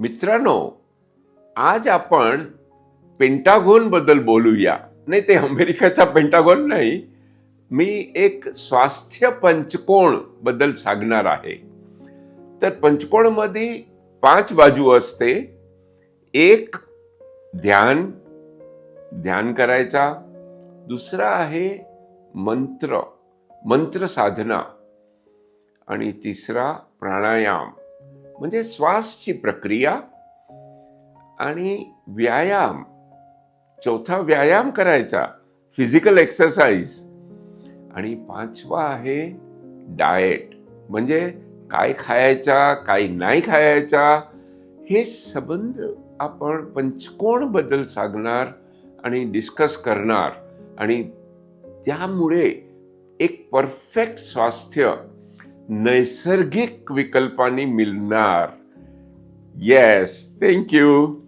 मित्रांनो आज आपण पेंटागोनबद्दल बोलूया. नाही ते अमेरिकाचा पेंटागोन नाही. मी एक स्वास्थ्य पंचकोणबद्दल सांगणार आहे. तर पंचकोणमध्ये पाच बाजू असते. एक ध्यान ध्यान करायचा. दुसरा आहे मंत्र मंत्र साधना. आणि तिसरा प्राणायाम. म्हणजे श्वासची प्रक्रिया आणि व्यायाम. चौथा व्यायाम करायचा. फिजिकल एक्सरसाइज आणि पाचवा आहे डाएट म्हणजे काय खायचा काय नाही खायचा हे संबंध आपण पंचकोणबद्दल सांगणार आणि डिस्कस करणार. आणि त्यामुळे एक परफेक्ट स्वास्थ्य नैसर्गिक विकल्पाने मिळणार. Yes thank you